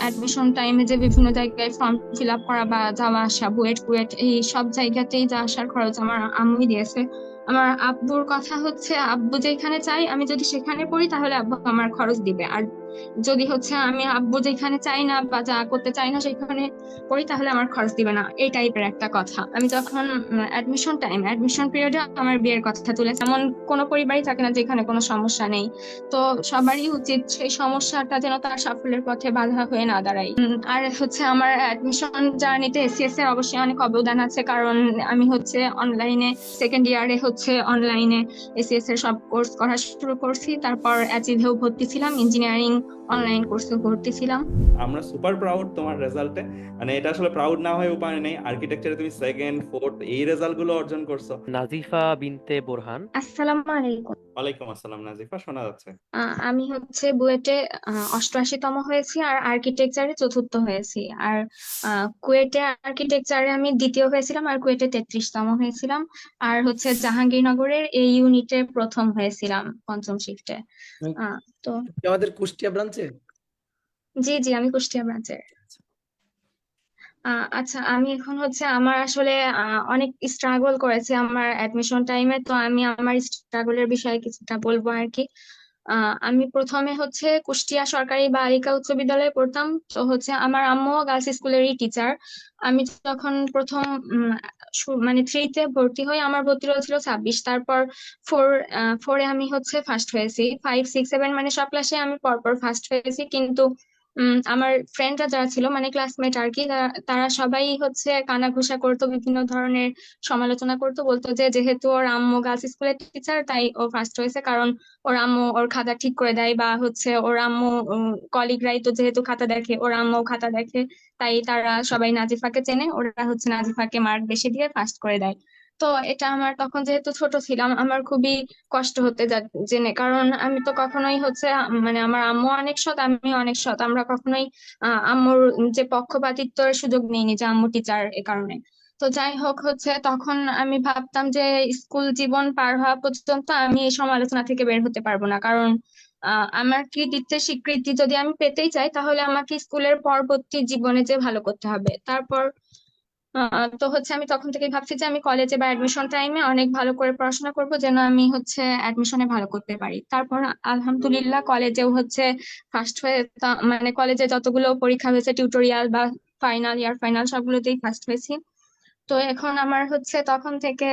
Admission টাইমে যে বিভিন্ন জায়গায় ফর্ম ফিল আপ করা বা যাওয়া আসা, বুয়েট কুয়েট এই সব জায়গাতেই যা আসার খরচ আমার আম্মুই দিয়েছে। আমার আব্বুর কথা হচ্ছে, আব্বু যেখানে চাই আমি যদি সেখানে পড়ি তাহলে আব্বু আমার খরচ দিবে। আর যদি হচ্ছে আমি আব্বু যেখানে চাই না বা যা করতে চাই না সেখানে পড়ি তাহলে আমার খরচ দিবে না। এই টাইপের একটা কথা। আমি যখন অ্যাডমিশন টাইম অ্যাডমিশন পিরিয়ডে আমার বিয়ের কথা তুলেছে এমন কোনো পরিবারই থাকে না যেখানে কোনো সমস্যা নেই। তো সবারই উচিত সেই সমস্যাটা যেন তার সাফল্যের পথে বাধা হয়ে না দাঁড়ায়। আর হচ্ছে আমার অ্যাডমিশন জার্নিতে এসিএস এর অবশ্যই অনেক অবদান আছে, কারণ আমি হচ্ছে অনলাইনে সেকেন্ড ইয়ারে হচ্ছে অনলাইনে এসিএস এর সব কোর্স করা শুরু করছি। তারপর অ্যাচিভেও ভর্তি ছিলাম ইঞ্জিনিয়ারিং অনলাইন কোর্সে ভর্তি ছিলাম আমরা সুপার প্রাউড তোমার রেজাল্টে মানে এটা আসলে প্রাউড না হয়ে উপায় নেই। আর্কিটেকচারে তুমি সেকেন্ড ফোর্থ এই রেজাল্টগুলো অর্জন করছ। নাজিফা বিনতে বোরহান। আসসালামু আলাইকুম। ওয়ালাইকুম আসসালাম নাজিফা শোনা যাচ্ছে। আহ, আমি হচ্ছে বুয়েটে অষ্টআশিতম হয়েছি আর আর্কিটেকচারে চতুর্থ হয়েছি। আর আহ, কুয়েটে আর্কিটেকচারে আমি দ্বিতীয় হয়েছিলাম আর কুয়েটে তেত্রিশতম হয়েছিলাম। আর হচ্ছে জাহাঙ্গীরনগরের এই ইউনিটে প্রথম হয়েছিলাম পঞ্চম শিফটে। তো আমাদের কুষ্টিয়া ব্রাঞ্চে জি জি আমি কুষ্টিয়া ব্রাঞ্চের। আহ, আচ্ছা আমি এখন হচ্ছে আমার আসলে অনেক স্ট্রাগল করেছে আমার অ্যাডমিশন টাইমে তো আমি আমার স্ট্রাগলের বিষয়ে কিছুটা বলব আর কি। আমি প্রথমে হচ্ছে কুষ্টিয়া সরকারি বালিকা উচ্চ বিদ্যালয়ে পড়তাম। তো হচ্ছে আমার আম্মু গার্লস স্কুলেরই টিচার আমি যখন প্রথম মানে থ্রিতে ভর্তি হই, আমার ভর্তি হয়েছিল ছিল ছাব্বিশ। তারপর ফোর ফোরে আমি হচ্ছে ফার্স্ট হয়েছি। ফাইভ সিক্স সেভেন মানে সব ক্লাসে আমি পরপর ফার্স্ট হয়েছি। কিন্তু আমার ফ্রেন্ডরা যারা ছিল মানে ক্লাসমেট আর কি তারা সবাই হচ্ছে কানাঘুষা করতো, বিভিন্ন ধরনের সমালোচনা করতো, বলতো যে যেহেতু ওর আম্মু গার্লস স্কুলের টিচার তাই ও ফার্স্ট হয়েছে কারণ ওর আম্মু ওর খাতা ঠিক করে দেয় বা হচ্ছে ওর আম্মু কলিগরাই তো যেহেতু খাতা দেখে, ওর আম্মু খাতা দেখে, তাই তারা সবাই নাজিফাকে চেনে, ওরা হচ্ছে নাজিফাকে মার্ক বেশি দিয়ে ফার্স্ট করে দেয়। তো এটা আমার তখন যেহেতু ছোট ছিলাম, আমার খুবই কষ্ট হতে জেনে। কারণ আমি তো কখনোই হচ্ছে মানে আমার আম্মু অনেক সৎ, আমি অনেক সৎ। আমরা কখনোই আম্মুর যে পক্ষপাতিত্বের সুযোগ নিইনি যে আম্মু টিচার এ কারণে। তো যাই হোক হচ্ছে, তখন আমি ভাবতাম যে স্কুল জীবন পার হওয়া পর্যন্ত আমি এই সমালোচনা থেকে বের হতে পারব না। কারণ আমার কৃতিত্বের স্বীকৃতি যদি আমি পেতেই চাই, তাহলে আমাকে স্কুলের পরবর্তী জীবনে যে ভালো করতে হবে, তারপর তো হচ্ছে আমি তখন থেকে ভাবছি যে আমি কলেজে বা অ্যাডমিশন টাইমে অনেক ভালো করে পড়াশোনা করব, যেন আমি হচ্ছে অ্যাডমিশনে ভালো করতে পারি। তারপর আলহামদুলিল্লাহ কলেজেও হচ্ছে ফার্স্ট হয়ে মানে কলেজে যতগুলো পরীক্ষা হয়েছে টিউটোরিয়াল বা ফাইনাল ইয়ার ফাইনাল সবগুলোতেই ফার্স্ট হয়েছি। তো এখন আমার হচ্ছে তখন থেকে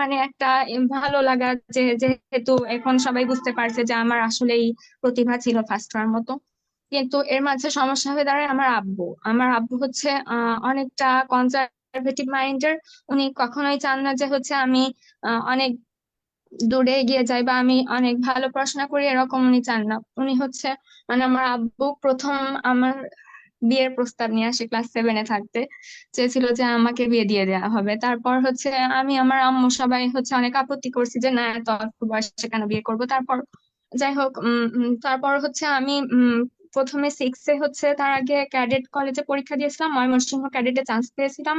মানে একটা ভালো লাগা যে, যেহেতু এখন সবাই বুঝতে পারছে যে আমার আসলেই প্রতিভা ছিল ফার্স্ট হওয়ার মতো। কিন্তু এর মাঝে সমস্যা হয়ে দাঁড়ায় আমার আব্বু। আমার আব্বু হচ্ছে অনেকটা কনজারভেটিভ মাইন্ডের উনি কখনোই চান না যে হচ্ছে আমি অনেক দূরে এগিয়ে যাই বা আমি অনেক ভালো পড়াশোনা করি, এরকম উনি চান না। উনি হচ্ছে মানে আমার আব্বু প্রথম আমার বিয়ের প্রস্তাব নিয়ে আসে ক্লাস সেভেনে থাকতে। চেয়েছিল যে আমাকে বিয়ে দিয়ে দেওয়া হবে। তারপর হচ্ছে আমি আমার আম্মু সবাই হচ্ছে অনেক আপত্তি করছি যে, না, এত বয়সে কেন বিয়ে করব? তারপর, যাই হোক তারপর হচ্ছে আমি প্রথমে সিক্সে হচ্ছে তার আগে ক্যাডেট কলেজে পরীক্ষা দিয়েছিলাম, ময়মনসিংহ ক্যাডেটে চান্স পেয়েছিলাম।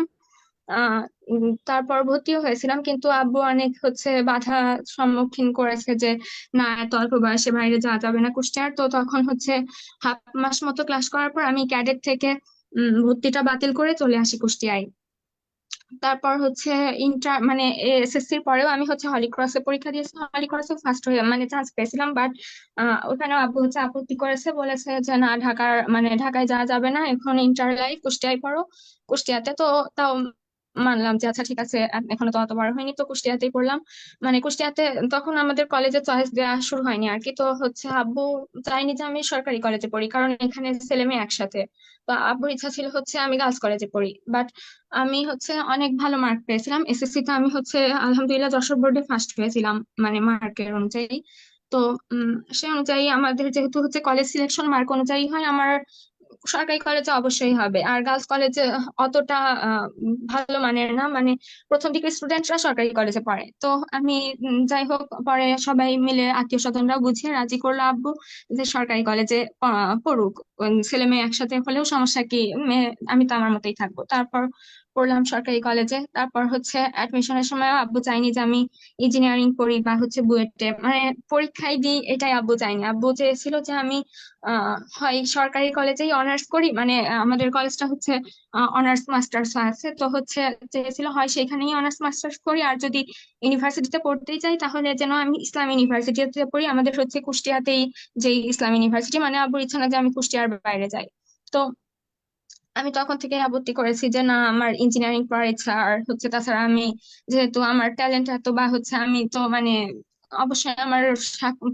তারপর ভর্তিও হয়েছিলাম, কিন্তু আব্বু অনেক হচ্ছে বাধা সম্মুখীন করেছে যে, না, এত অল্প বয়সে বাইরে যাওয়া যাবে না কুষ্টিয়ার তো তখন হচ্ছে হাফ মাস মতো ক্লাস করার পর আমি ক্যাডেট থেকে ভর্তিটা বাতিল করে চলে আসি কুষ্টিয়ায়। তারপর হচ্ছে ইন্টার মানে এসএসসির পরেও আমি হচ্ছে হলিক্রসে পরীক্ষা দিয়েছিলাম হলিক্রসে ফার্স্ট হয়ে মানে চান্স পেয়েছিলাম বাট ওখানে আব্বু হচ্ছে আপত্তি করেছে, বলেছে যে না, ঢাকার মানে ঢাকায় যাওয়া যাবে না, এখন ইন্টার লাইফ কুষ্টিয়ায় পড়ো। কুষ্টিয়াতে তো তাও মানলাম যে আচ্ছা ঠিক আছে এখনও তো অত বড় হয়নি। তো কুষ্টিয়াতেই পড়লাম। মানে কুষ্টিয়াতে তখন আমাদের কলেজে চয়েস দেওয়া শুরু হয়নি আর কি। তো হচ্ছে আব্বু চাইনি যে, আমি সরকারি কলেজে পড়ি, কারণ এখানে ছেলে মেয়ে একসাথে। তো আব্বুর ইচ্ছা ছিল হচ্ছে আমি গার্লস কলেজে পড়ি। বাট আমি হচ্ছে অনেক ভালো মার্ক পেয়েছিলাম। এসএসসি তে আমি হচ্ছে আলহামদুলিল্লাহ যশোর বোর্ডে ফার্স্ট হয়েছিলাম মানে মার্কের অনুযায়ী। তো সে অনুযায়ী আমাদের যেহেতু হচ্ছে কলেজ সিলেকশন মার্ক অনুযায়ী হয়, আমার সরকারি কলেজে অবশ্যই হবে। আর গার্লস কলেজে অতটা ভালো মানের না। মানে প্রথম দিকের স্টুডেন্টরা সরকারি কলেজে পড়ে। তো আমি যাই হোক, পরে সবাই মিলে আত্মীয় স্বজনরা বুঝিয়ে রাজি করল আব্বু যে সরকারি কলেজে পড়ুক। ছেলে মেয়ে একসাথে হলেও সমস্যা কি? মেয়ে, আমি তো আমার মতোই থাকব। তারপর পড়লাম সরকারি কলেজে তারপর হচ্ছে অ্যাডমিশনের সময় আব্বু চাইনি যে আমি ইঞ্জিনিয়ারিং করি বা হচ্ছে বুয়েটে। মানে পরীক্ষায় দিই, এটাই আব্বু চাইনি আব্বু চেয়েছিল যে আমি হয় সরকারি কলেজেই অনার্স করি মানে আমাদের কলেজটা হচ্ছে অনার্স মাস্টার্স আছে। তো হচ্ছে চেয়েছিল হয় সেখানেই অনার্স মাস্টার্স করি, আর যদি ইউনিভার্সিটিতে পড়তেই চাই তাহলে যেন আমি ইসলাম ইউনিভার্সিটিতে পড়ি। আমাদের হচ্ছে কুষ্টিয়াতেই যে ইসলাম ইউনিভার্সিটি মানে আব্বুর ইচ্ছা না যে আমি কুষ্টিয়ার বাইরে যাই। তো আমি তখন থেকে আপত্তি করেছি যে, না, আমার ইঞ্জিনিয়ারিং পড়ার ইচ্ছা, আর হচ্ছে তাছাড়া আমি যেহেতু আমার ট্যালেন্ট এত বা হচ্ছে আমি তো মানে অবশ্যই আমার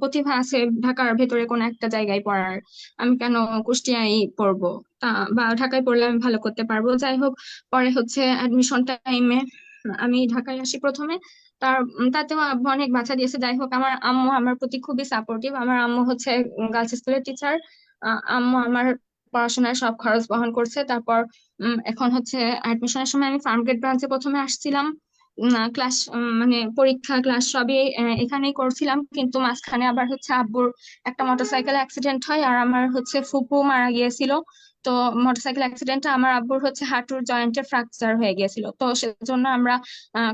প্রতিভা আছে ঢাকার ভেতরে কোনো একটা জায়গায় পড়ার। আমি কেন কুষ্টিয়ায় পড়ব? তা, বা ঢাকায় পড়লে আমি ভালো করতে পারব। যাই হোক, পরে হচ্ছে অ্যাডমিশন টাইমে আমি ঢাকায় আসি প্রথমে। তার, তাতেও অনেক বাধা দিয়েছে। যাই হোক, আমার আম্মু আমার প্রতি খুবই সাপোর্টিভ আমার আম্মু হচ্ছে গার্লস স্কুলের টিচার আম্মু আমার পড়াশোনার সব খরচ বহন করছে। তারপর এখন হচ্ছে অ্যাডমিশনের সময় আমি ফার্মগেট ব্রাঞ্চে প্রথমে আসছিলাম। ক্লাস মানে পরীক্ষা ক্লাস সবই এখানেই করছিলাম। কিন্তু মাঝখানে আবার হচ্ছে আব্বুর একটা মোটরসাইকেল অ্যাক্সিডেন্ট হয় আর আমার হচ্ছে ফুপু মারা গিয়েছিল। তো মোটরসাইকেল অ্যাক্সিডেন্টে আমার আব্বুর হচ্ছে হাঁটুর জয়েন্টে ফ্র্যাকচার হয়ে গিয়েছিল। তো সেজন্য আমরা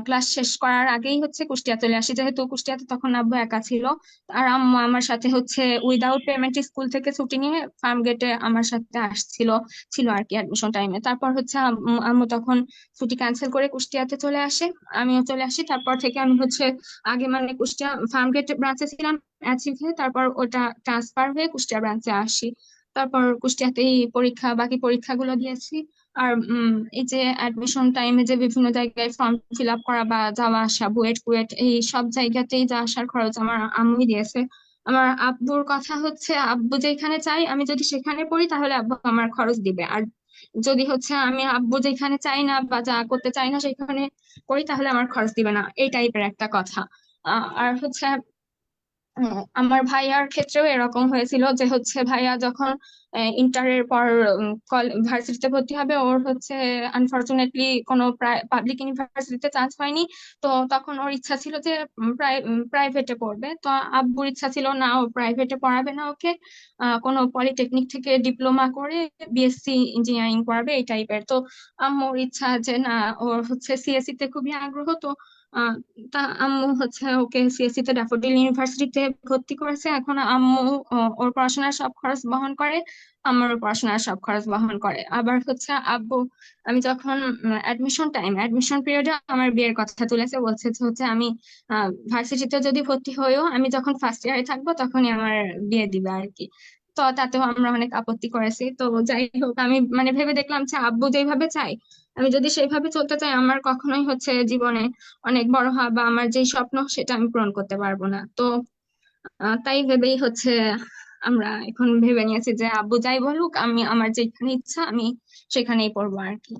ক্লাস শেষ করার আগেই হচ্ছে কুষ্টিয়া চলে আসি। যেহেতু কুষ্টিয়াতে তখন আব্বু একা ছিল আর আম্মু আমার সাথে হচ্ছে উইদাউট পেমেন্ট স্কুল থেকে ছুটি নিয়ে ফার্ম গেটে আমার সাথে আসছিল, ছিল আর কি অ্যাডমিশন টাইমে তারপর হচ্ছে আম্মু তখন ছুটি ক্যান্সেল করে কুষ্টিয়াতে চলে আসে, আমিও চলে আসি। তারপর থেকে আমি হচ্ছে আগে মানে কুষ্টিয়া ফার্ম গেট ব্রাঞ্চে ছিলাম তারপর ওটা ট্রান্সফার হয়ে কুষ্টিয়া ব্রাঞ্চে আসি। তারপর কুষ্টিয়াতেই পরীক্ষা, বাকি পরীক্ষাগুলো দিয়েছি। আর এই যে অ্যাডমিশন টাইমে যে বিভিন্ন জায়গায় ফর্ম ফিল আপ করা বা যাওয়া আসা, বুয়েট কুয়েট এই সব জায়গাতেই যা আসার খরচ আমার আম্মুই দিয়েছে। আমার আব্বুর কথা হচ্ছে, আব্বু যেখানে চাই, আমি যদি সেখানে পড়ি, তাহলে আব্বু আমার খরচ দিবে। আর যদি হচ্ছে আমি আব্বু যেখানে চাই না বা যা করতে চাই না সেখানে করি তাহলে আমার খরচ দিবে না। এই টাইপের একটা কথা। আর হচ্ছে আমার ভাইয়ার ক্ষেত্রেও এরকম হয়েছিল যে হচ্ছে ভাইয়া যখন ইন্টারের পর ভার্সিটিতে ভর্তি হবে, ওর হচ্ছে আনফরচুনেটলি কোনো পাবলিক ইউনিভার্সিটিতে চান্স পায়নি তো তখন ওর ইচ্ছা ছিল যে প্রাইভেটে পড়বে। তো আব্বুর ইচ্ছা ছিল না ও প্রাইভেটে পড়াবে না ওকে। কোনো পলিটেকনিক থেকে ডিপ্লোমা করে বিএসসি ইঞ্জিনিয়ারিং পড়াবে, এই টাইপের তো আম্মুর ইচ্ছা যে না, ওর হচ্ছে সিএসসি তে খুবই আগ্রহ। তো তা আম্মু হচ্ছে ওকে সিএসসি তে ড্যাফোডিল ইউনিভার্সিটিতে ভর্তি করেছে। এখন আম্মু ওর পড়াশোনার সব খরচ বহন করে আমারও পড়াশোনার সব খরচ বহন করে। আবার হচ্ছে আব্বু, আমি যখন অ্যাডমিশন টাইম অ্যাডমিশন পিরিয়ডে আমার বিয়ের কথা তুলেছে, বলছে হচ্ছে আমি ভার্সিটিতে যদি ভর্তি হইও, আমি যখন ফার্স্ট ইয়ারে থাকব তখনই আমার বিয়ে দিবে আর কি। তো তাতেও আমরা অনেক আপত্তি করেছি। তো যাই হোক, আমি মানে ভেবে দেখলাম যে আব্বু যেভাবে চাই আমি যদি সেইভাবে চলতে চাই, আমার কখনোই হচ্ছে জীবনে অনেক বড় হওয়া বা আমার যে স্বপ্ন, সেটা আমি পূরণ করতে পারব না। তো তাই ভেবেই হচ্ছে আমরা এখন ভেবে নিয়েছি যে আব্বু যাই বলুক, আমি, আমার যেখানে ইচ্ছা, আমি সেখানেই পড়ব আর কি।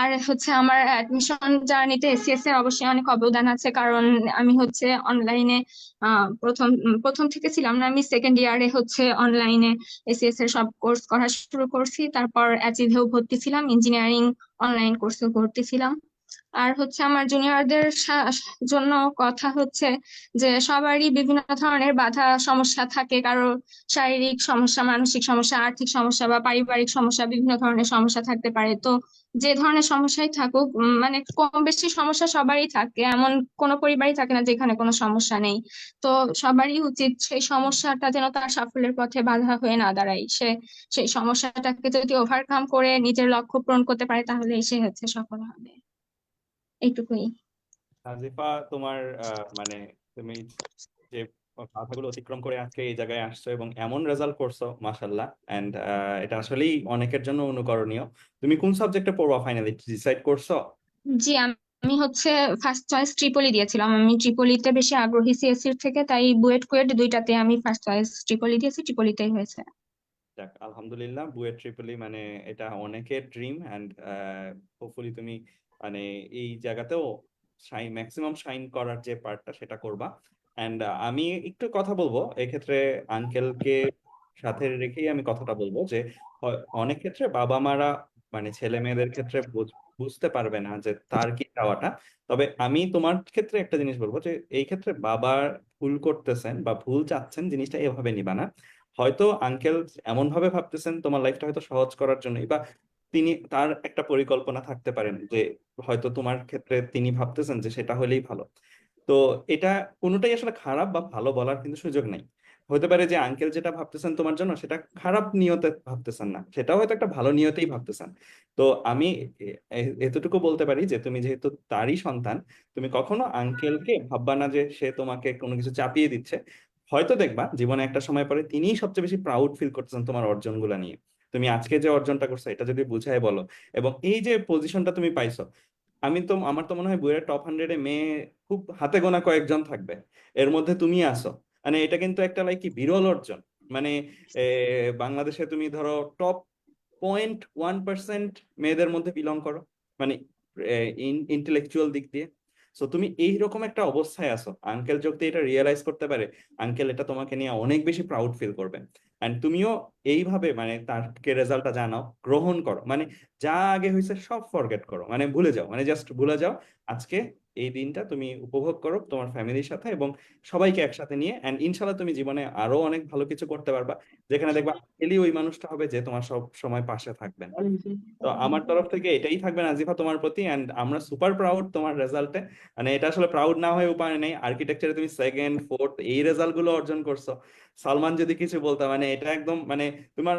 আর হচ্ছে আমার অ্যাডমিশন জার্নিতে এসিএস এর অবশ্যই অনেক অবদান আছে। কারণ আমি হচ্ছে অনলাইনে প্রথম প্রথম থেকে ছিলাম না, আমি সেকেন্ড ইয়ারে হচ্ছে অনলাইনে এসিএস এর সব কোর্স করা শুরু করছি। তারপর অ্যাচিভেও ভর্তি ছিলাম ইঞ্জিনিয়ারিং অনলাইন কোর্সেও ভর্তি ছিলাম। আর হচ্ছে আমার জুনিয়রদের জন্য কথা হচ্ছে যে সবারই বিভিন্ন ধরনের বাধা সমস্যা থাকে। কারও শারীরিক সমস্যা, মানসিক সমস্যা, আর্থিক সমস্যা বা পারিবারিক সমস্যা বিভিন্ন ধরনের সমস্যা থাকতে পারে। তো যে ধরনের সমস্যাই থাকুক মানে কম বেশি সমস্যা সবারই থাকে। এমন কোনো পরিবারই থাকে না যেখানে কোনো সমস্যা নেই। তো সবারই উচিত সেই সমস্যাটা যেন তার সাফল্যের পথে বাধা হয়ে না দাঁড়ায়। সে, সেই সমস্যাটাকে যদি ওভারকাম করে নিজের লক্ষ্য পূরণ করতে পারে তাহলে সে হচ্ছে সফল হবে। এইটুকুই। আজিফা তোমার মানে তুমি যে বাধাগুলো অতিক্রম করে আজকে এই জায়গায় আসছো এবং এমন রেজাল্ট করছ মাশাল্লাহ এন্ড এটা আসলেই অনেকের জন্য অনুকরণীয়। তুমি কোন সাবজেক্টে পড়বা ফাইনালি ডিসাইড করছ? জি আমি হচ্ছে ফার্স্ট চয়েস ট্রিপলি দিয়েছিলাম। আমি ট্রিপলিতে বেশি আগ্রহী সিএসসি এর থেকে তাই বুয়েট কুয়েট দুইটাতে আমি ফার্স্ট চয়েস ট্রিপলি দিয়েছি ট্রিপলিতেই হয়েছে। যাক আলহামদুলিল্লাহ বুয়েট ট্রিপলি মানে এটা অনেকের ড্রিম এন্ড হোপফুলি তুমি মানে এই জায়গাতেও শাইন ম্যাক্সিমাম শাইন করার যে পার্টটা সেটা করবা। এন্ড আমি একটু কথা বলব। এক্ষেত্রে আঙ্কেলকে সাথে রেখেই আমি কথাটা বলব যে অনেক ক্ষেত্রে বাবা মারা মানে ছেলে মেয়েদের ক্ষেত্রে বুঝতে পারবে না যে তার কি চাওয়াটা। তবে আমি তোমার ক্ষেত্রে একটা জিনিস বলব যে, এই ক্ষেত্রে বাবা ভুল করতেছেন বা ভুল চাচ্ছেন জিনিসটা এভাবে নিবা না। হয়তো আঙ্কেল এমন ভাবে ভাবতেছেন, তোমার লাইফটা হয়তো সহজ করার জন্যই বা তিনি, তার একটা পরিকল্পনা থাকতে পারেন যে হয়তো তোমার ক্ষেত্রে তিনি ভাবতেছেন যে সেটা হলেই ভালো। তো এটা কোনোটাই আসলে খারাপ বা ভালো বলার কিন্তু সুযোগ নাই। হতে পারে যে আঙ্কেল যেটা ভাবতেছেন তোমার জন্য সেটা খারাপ নিয়তে ভাবতেছেন না, সেটাও হয়তো একটা ভালো নিয়তেই ভাবতেছেন। তো আমি এতটুকু বলতে পারি যে তুমি যেহেতু তারই সন্তান, তুমি কখনো আঙ্কেলকে ভাববা না যে সে তোমাকে কোনো কিছু চাপিয়ে দিচ্ছে। হয়তো দেখবা, জীবনে একটা সময় পরে তিনিই সবচেয়ে বেশি প্রাউড ফিল করতেছেন তোমার অর্জনগুলা নিয়ে। তুমি আজকে যে অর্জনটা করছ, এটা যদি বুঝায় বলো। এবং এই যে পজিশনটা তুমি পাইছো, আমি তো, আমার তো মনে হয় বইয়ের টপ হান্ড্রেডে মেয়ে খুব হাতে গোনা কয়েকজন থাকবে। এর মধ্যে তুমি আসো মানে এটা কিন্তু একটা লাইক বিরল অর্জন। মানে বাংলাদেশে তুমি ধরো টপ পয়েন্ট ওয়ান পার্সেন্ট মেয়েদের মধ্যে বিলং করো। মানে ইন্টেলেকচুয়াল দিক দিয়ে। সো তুমি এইরকম একটা অবস্থায় আছো। আঙ্কেল যদি এটা রিয়েলাইজ করতে পারে। আঙ্কেল এটা তোমাকে নিয়ে অনেক বেশি প্রাউড ফিল করবে। এন্ড তুমিও এইভাবে মানে তারকে রেজাল্টটা জানাও, গ্রহণ করো। মানে যা আগে হয়েছে সব ফরগেট করো। মানে ভুলে যাও। মানে জাস্ট ভুলে যাও, আজকে এই দিনটা তুমি উপভোগ করো তোমার ফ্যামিলির সাথে এবং সবাইকে একসাথে নিয়ে এন্ড ইনশাল্লাহ তুমি জীবনে আরও অনেক ভালো কিছু করতে পারবা। যেখানে দেখবা এলি ওই মানুষটা হবে যে তোমার সব সময় পাশে থাকবেন তো আমার তরফ থেকে এটাই থাকবে নাজিফা তোমার প্রতি এন্ড আমরা সুপার প্রাউড তোমার রেজাল্টে মানে এটা আসলে প্রাউড না হয়ে উপায় নেই। আর্কিটেকচারে তুমি সেকেন্ড ফোর্থ এই রেজাল্টগুলো অর্জন করছ। সালমান যদি কিছু বলতো মানে এটা একদম মানে তোমার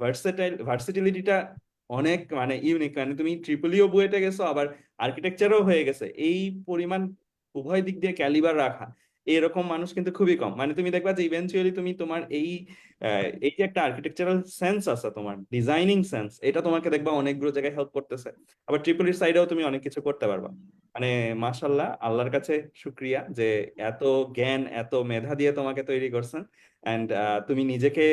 ভার্সেটাইল ভার্সিটিলিটিটা অনেক মানে ইউনিক মানে তুমি ট্রিপলিও বুয়েটে গেছো, আবার আর্কিটেকচারও হয়ে গেছে। এই পরিমাণ উভয় দিক দিয়ে ক্যালিবার রাখা, এরকম মানুষ কিন্তু খুবই কম। মানে তুমি দেখবা যে ইভেনচুয়ালি তুমি তোমার এই এই যে একটা আর্কিটেকচারাল সেন্স আছে তোমার ডিজাইনিং সেন্স এটা তোমাকে দেখবা অনেকগুলো জায়গায় হেল্প করতেছে। আবার ট্রিপলির সাইডেও তুমি অনেক কিছু করতে পারবা। মানে মাশাল্লাহ আল্লাহর কাছে শুক্রিয়া যে এত জ্ঞান, এত মেধা দিয়ে তোমাকে তৈরি করছেন। এন্ড তুমি নিজেকে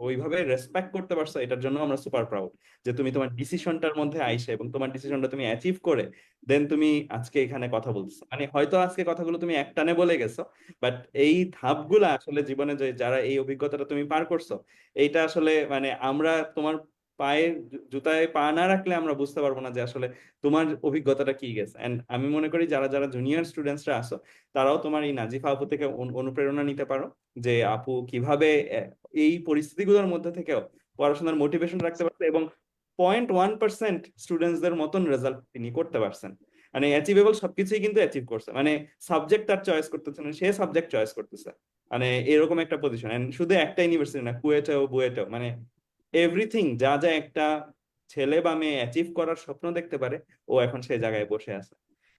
ওইভাবে রেসপেক্ট করতে পারছ, এটার জন্য আমরা সুপার প্রাউড যে তুমি তোমার ডিসিশনটার মধ্যে আইসে এবং তোমার ডিসিশনটা তুমি অ্যাচিভ করে দেন তুমি আজকে এখানে কথা বলছো। মানে হয়তো আজকে কথাগুলো তুমি একটানে বলে গেছো বাট এই ধাপগুলা আসলে জীবনে যে যারা এই অভিজ্ঞতাটা তুমি পার করছ, এইটা আসলে মানে আমরা তোমার পায়ের জু- জুতায় পা না রাখলে আমরা বুঝতে পারব না যে আসলে তোমার অভিজ্ঞতাটা কি গেছে। এন্ড আমি মনে করি যারা যারা জুনিয়র স্টুডেন্টসরা আসো তারাও তোমার এই নাজিফা আপু থেকে অনুপ্রেরণা নিতে পারো যে আপু কীভাবে এই পরিস্থিতিগুলোর মধ্যে থেকেও পড়াশোনার মোটিভেশন রাখতে পারছে এবং পয়েন্ট ওয়ান পার্সেন্ট স্টুডেন্টসদের মতন রেজাল্ট তিনি করতে পারছেন। মানে অ্যাচিভেবল সবকিছুই কিন্তু অ্যাচিভ করছে। মানে সাবজেক্ট তার চয়েস করতেছে না, সে সাবজেক্ট চয়েস করতেছে। মানে এরকম একটা পজিশন শুধু একটা ইউনিভার্সিটি না কুয়েটেও বুয়েটেও মানে এভরিথিং যা যা একটা ছেলে বা মেয়ে অ্যাচিভ করার স্বপ্ন দেখতে পারে ও এখন সেই জায়গায় বসে আছে।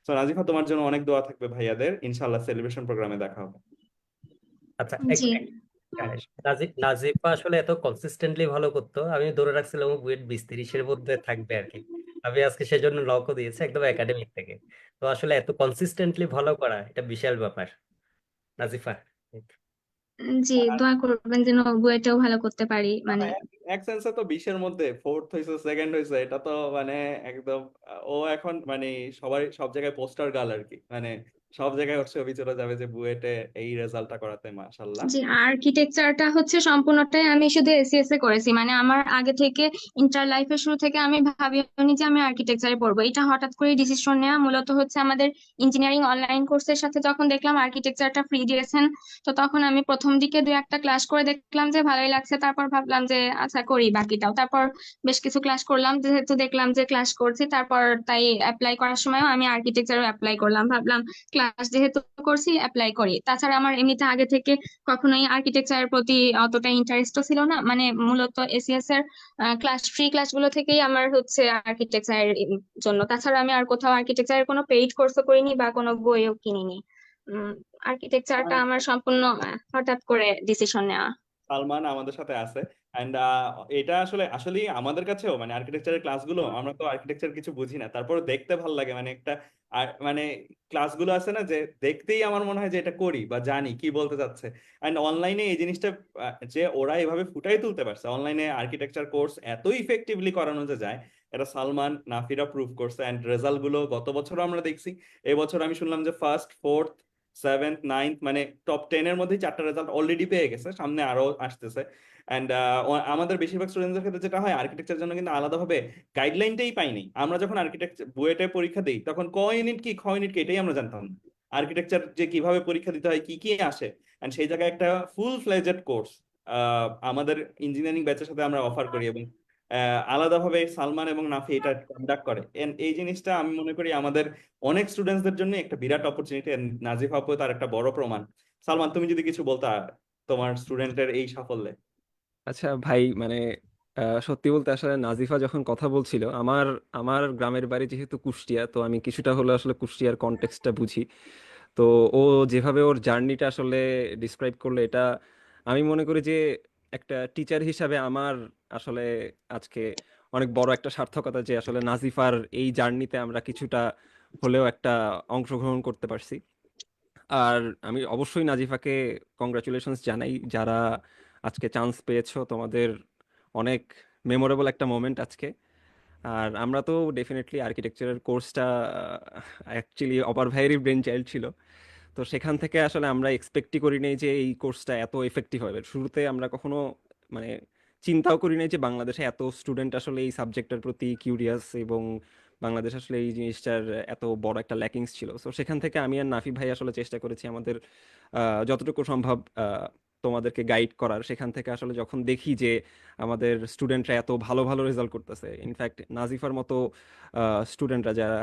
তো নাজিফা তোমার জন্য অনেক দোয়া থাকবে ভাইয়াদের। ইনশাল্লাহ সেলিব্রেশন প্রোগ্রামে দেখা হবে। আচ্ছা নাজিফা আসলে এত কনসিস্টেন্টলি ভালো করতো আমি ধরে রাখছিলাম ও বুয়েট বিশ তিরিশের মধ্যে থাকবে আর কি। আমি আজকে সেজন্য লকও দিয়েছি একদম একাডেমিক থেকে। তো আসলে এত কনসিস্টেন্টলি ভালো করা এটা বিশাল ব্যাপার। নাজিফা জি দোয়া করবেন যেন বইটাও ভালো করতে পারি মানে এক সেন্সে তো বিশের মধ্যে ফোর্থ হয়েছে সেকেন্ড হয়েছে এটা তো মানে একদম ও এখন মানে সবাই সব জায়গায় পোস্টার গার্ল আর কি মানে সব জায়গায় ওর ছবি চলে যাবে যে বুয়েটে এই রেজাল্টটা করাতে, মাশাল্লাহ। জি, আর্কিটেকচারটা হচ্ছে সম্পূর্ণটাই আমি শুধু এসিএস এ করেছি। মানে আমার আগে থেকে ইন্টার লাইফের শুরু থেকে আমি ভাবিনি যে আমি আর্কিটেকচারে পড়ব। এটা হঠাৎ করে ডিসিশন নেওয়া মূলত হচ্ছে আমাদের ইঞ্জিনিয়ারিং অনলাইন কোর্সের সাথে যখন দেখলাম আর্কিটেকচারটা ফ্রি দিয়েছেন, তো তখন আমি প্রথম দিকে দু একটা ক্লাস করে দেখলাম যে ভালোই লাগছে। তারপর ভাবলাম যে আচ্ছা করি বাকিটাও। তারপর বেশ কিছু ক্লাস করলাম। যেহেতু দেখলাম যে ক্লাস করছি, তারপর তাই অ্যাপ্লাই করার সময়ও আমি আর্কিটেকচারও অ্যাপ্লাই করলাম। ভাবলাম ক্লাস যেহেতু করছি অ্যাপ্লাই করি। তাছাড়া আমার এমনিতে আগে থেকে কখনোই আর্কিটেকচারের প্রতি অতটা ইন্টারেস্টও ছিল না। মানে মূলত এসিএস এর ক্লাস ফ্রি ক্লাসগুলো থেকেই আমার হচ্ছে আর্কিটেকচারের জন্য। তাছাড়া আমি আর কোথাও আর্কিটেকচারের কোনো পেইড কোর্সও করিনি বা কোনো বইও কিনিনি। আর্কিটেকচারটা আমার সম্পূর্ণ হঠাৎ করে ডিসিশন নেওয়া। সালমান আমাদের সাথে আছে। এন্ড এটা আসলে আসলেই আমাদের কাছেও মানে আর্কিটেকচারের ক্লাসগুলো আমরা তো আর্কিটেকচার কিছু বুঝি না। তারপর দেখতে ভালো লাগে। মানে একটা আর মানে ক্লাসগুলো আছে না যে দেখতেই আমার মনে হয় যে এটা করি বা জানি কি বলতে চাচ্ছে। এন্ড অনলাইনে এই জিনিসটা যে ওরা এভাবে ফুটাই তুলতে পারছে। অনলাইনে আর্কিটেকচার কোর্স এত ইফেক্টিভলি করানো যে যায়, এটা সালমান নাফিরা প্রুভ করছে। এন্ড রেজাল্টগুলো গত বছর আমরা দেখছি। এবছর আমি শুনলাম যে ফার্স্ট ফোর্থ সেভেন্থ নাইন্থ মানে টপ টেন এর মধ্যেই চারটা রেজাল্ট অলরেডি পেয়ে গেছে, সামনে আরও আসতেছে। অ্যান্ড আমাদের বেশিরভাগ স্টুডেন্টদের ক্ষেত্রে যেটা হয় আর্কিটেকচার জন্য কিন্তু আলাদাভাবে গাইডলাইনটাই পাইনি আমরা যখন আর্কিটেকচার বুয়েটে পরীক্ষা দিই, তখন ক ইউনিট কি, খ ইউনিট কি, এটাই আমরা জানতাম আর্কিটেকচার যে কীভাবে পরীক্ষা দিতে হয়, কি কি আসে এন্ড সেই জায়গায় একটা ফুল ফ্লেজেড কোর্স আমাদের ইঞ্জিনিয়ারিং ব্যাচের সাথে আমরা অফার করি এবং আলাদাভাবে সালমান এবং নাফি এটা কন্ডাক্ট করে। এই জিনিসটা আমি মনে করি আমাদের অনেক স্টুডেন্টসদের জন্য একটা বিরাট অপরচুনিটি নাজিফ আপু তার একটা বড় প্রমাণ। সালমান, তুমি যদি কিছু বলতা তোমার স্টুডেন্টের এই সাফল্যে। আচ্ছা ভাই মানে সত্যি বলতে আসলে নাজিফা যখন কথা বলছিল, আমার আমার গ্রামের বাড়ি যেহেতু কুষ্টিয়া, তো আমি কিছুটা হলে আসলে কুষ্টিয়ার কনটেক্সটটা বুঝি। তো ও যেভাবে ওর জার্নিটা আসলে ডিসক্রাইব করল, এটা আমি মনে করি যে একটা টিচার হিসাবে আমার আসলে আজকে অনেক বড় একটা সার্থকতা যে আসলে নাজিফার এই জার্নিতে আমরা কিছুটা হলেও একটা অংশগ্রহণ করতে পারছি। আর আমি অবশ্যই নাজিফাকে কংগ্রাচুলেশনস জানাই। যারা আজকে চান্স পেয়েছ, তোমাদের অনেক মেমোরেবল একটা মোমেন্ট আজকে। আর আমরা তো ডেফিনেটলি আর্কিটেকচারের কোর্সটা অ্যাকচুয়ালি অপার ভাইয়েরই ব্রেন চাইল্ড ছিল। তো সেখান থেকে আসলে আমরা এক্সপেক্টই করি নাই যে এই কোর্সটা এত এফেক্টিভ হবে। শুরুতে আমরা কখনো মানে চিন্তাও করি নাই যে বাংলাদেশে এত স্টুডেন্ট আসলে এই সাবজেক্টের প্রতি কিউরিয়াস এবং বাংলাদেশ আসলে এই জিনিসটার এত বড় একটা ল্যাকিংস ছিল। তো সেখান থেকে আমি আর নাফি ভাই আসলে চেষ্টা করেছি আমাদের যতটুকু সম্ভব তোমাদেরকে গাইড করার। সেখান থেকে আসলে যখন দেখি যে আমাদের স্টুডেন্টরা এত ভালো ভালো রেজাল্ট করতেছে ইনফ্যাক্ট নাজিফার মতো স্টুডেন্টরা যারা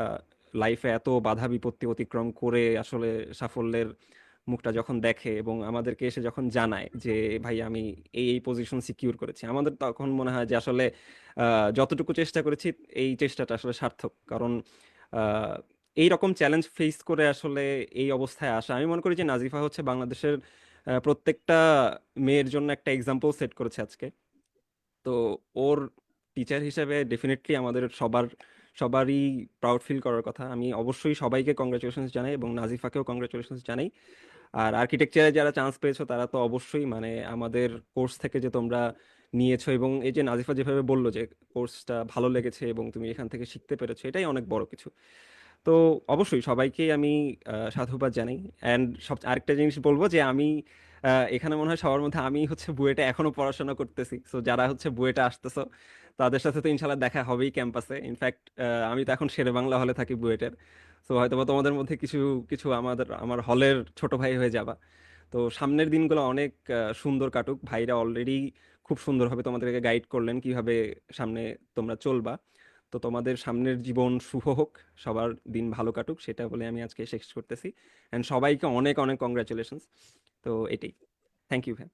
লাইফে এত বাধা বিপত্তি অতিক্রম করে আসলে সাফল্যের মুখটা যখন দেখে এবং আমাদেরকে এসে যখন জানায় যে, ভাই, আমি এই এই পজিশন সিকিউর করেছি। আমাদের তখন মনে হয় যে, আসলে যতটুকু চেষ্টা করেছি, এই চেষ্টাটা আসলে সার্থক। কারণ এই রকম চ্যালেঞ্জ ফেস করে আসলে এই অবস্থায় আসা। আমি মনে করি যে, নাজিফা হচ্ছে বাংলাদেশের প্রত্যেকটা মেয়ের জন্য একটা এক্সাম্পল সেট করেছে আজকে। তো ওর টিচার হিসেবে ডেফিনেটলি আমাদের সবার সবারই প্রাউড ফিল করার কথা। আমি অবশ্যই সবাইকে কংগ্রাচুলেশনস জানাই এবং নাজিফাকেও কংগ্রাচুলেশনস জানাই। আর আর্কিটেকচারে যারা চান্স পেয়েছ, তারা তো অবশ্যই মানে আমাদের কোর্স থেকে যে তোমরা নিয়েছো এবং এই যে নাজিফা যেভাবে বলল যে কোর্সটা ভালো লেগেছে এবং তুমি এখান থেকে শিখতে পেরেছ, এটাই অনেক বড় কিছু। তো অবশ্যই সবাইকেই আমি সাধুবাদ জানাই। অ্যান্ড সব, আরেকটা জিনিস বলব যে আমি এখানে মনে হয় সবার মধ্যে আমি হচ্ছে বুয়েটা এখনও পড়াশোনা করতেছি। সো যারা হচ্ছে বুয়েটা আসতেছো তাদের সাথে তো ইনশাল্লাহ দেখা হবেই ক্যাম্পাসে। ইনফ্যাক্ট আমি তো এখন শেরে বাংলা হলে থাকি বুয়েটের। তো হয়তো বা তোমাদের মধ্যে কিছু কিছু আমাদের, আমার হলের ছোট ভাই হয়ে যাবা। তো, সামনের দিনগুলো অনেক সুন্দর কাটুক। ভাইরা অলরেডি খুব সুন্দরভাবে তোমাদেরকে গাইড করলেন কীভাবে সামনে তোমরা চলবা। তো, তোমাদের সামনের জীবন শুভ হোক, সবার দিন ভালো কাটুক, সেটা বলে আমি আজকে শেষ করতেছি। অ্যান্ড সবাইকে অনেক অনেক কংগ্রাচুলেশনস তো, এটাই। থ্যাংক ইউ ভাই।